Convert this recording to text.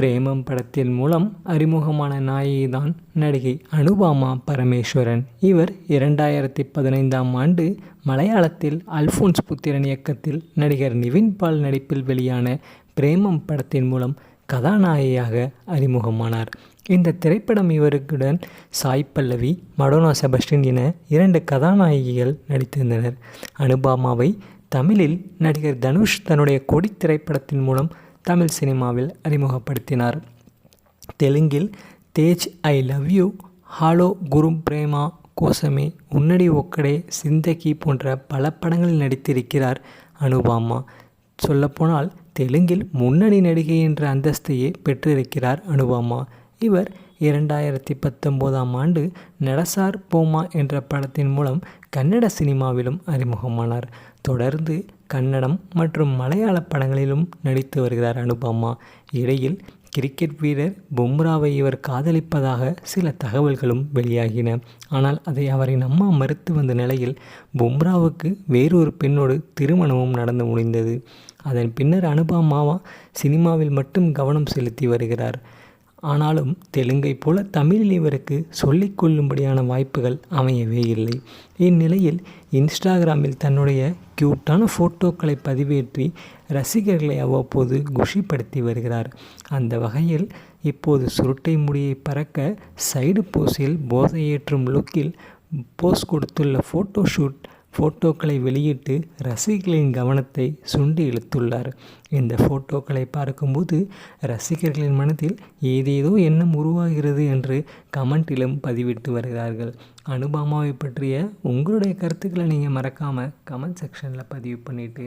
பிரேமம் படத்தின் மூலம் அறிமுகமான நாயகி தான் நடிகை அனுபாமா பரமேஸ்வரன். இவர் இரண்டாயிரத்தி பதினைந்தாம் ஆண்டு மலையாளத்தில் அல்ஃபோன்ஸ் புத்திரன் இயக்கத்தில் நடிகர் நிவின் பால் நடிப்பில் வெளியான பிரேமம் படத்தின் மூலம் கதாநாயகியாக அறிமுகமானார். இந்த திரைப்படம் இவருக்குடன் சாய் பல்லவி மடோனா செபஸ்டின் என இரண்டு கதாநாயகிகள் நடித்திருந்தனர். அனுபாமாவை தமிழில் நடிகர் தனுஷ் தன்னுடைய கொடி திரைப்படத்தின் மூலம் தமிழ் சினிமாவில் அறிமுகப்படுத்தினார். தெலுங்கில் Tej I love you hello Guru Prema Kosame Unnadi Okkate Zindagi போன்ற பல படங்களில் நடித்திருக்கிறார் அனுபாமா. சொல்லப்போனால் தெலுங்கில் முன்னணி நடிகை என்ற அந்தஸ்தையே பெற்றிருக்கிறார் அனுபாமா. இவர் இரண்டாயிரத்தி பத்தொம்போதாம் ஆண்டு நடசார் போமா என்ற படத்தின் மூலம் கன்னட சினிமாவிலும் அறிமுகமானார். தொடர்ந்து கன்னடம் மற்றும் மலையாள படங்களிலும் நடித்து வருகிறார் அனுபமா. இடையில் கிரிக்கெட் வீரர் பும்ராவை இவர் காதலிப்பதாக சில தகவல்களும் வெளியாகின. ஆனால் அதை அவரின் அம்மா மறுத்து வந்த நிலையில் பும்ராவுக்கு வேறொரு பெண்ணோடு திருமணமும் நடந்து முடிந்தது. அதன் பின்னர் அனுபமாவா சினிமாவில் மட்டும் கவனம் செலுத்தி வருகிறார். ஆனாலும் தெலுங்கை போல தமிழில் இவருக்கு சொல்லிக்கொள்ளும்படியான வாய்ப்புகள் அமையவே இல்லை. இந்நிலையில் இன்ஸ்டாகிராமில் தன்னுடைய க்யூட்டான ஃபோட்டோக்களை பதிவேற்றி ரசிகர்களை அவ்வப்போது குஷிப்படுத்தி வருகிறார். அந்த வகையில் இப்போது சுருட்டை முடியை பறக்க சைடு போஸில் போதையேற்றும் லுக்கில் போஸ் கொடுத்துள்ள ஃபோட்டோ ஷூட் ஃபோட்டோக்களை வெளியிட்டு ரசிகர்களின் கவனத்தை சுண்டி இழுத்துள்ளார் இந்த ஃபோட்டோக்களை பார்க்கும்போது ரசிகர்களின் மனதில் ஏதேதோ எண்ணம் உருவாகிறது என்று கமெண்ட்டிலும் பதிவிட்டு வருகிறார்கள் அனுபாமாவை பற்றிய உங்களுடைய கருத்துக்களை நீங்கள் மறக்காமல் கமெண்ட் செக்ஷனில் பதிவு பண்ணிவிட்டு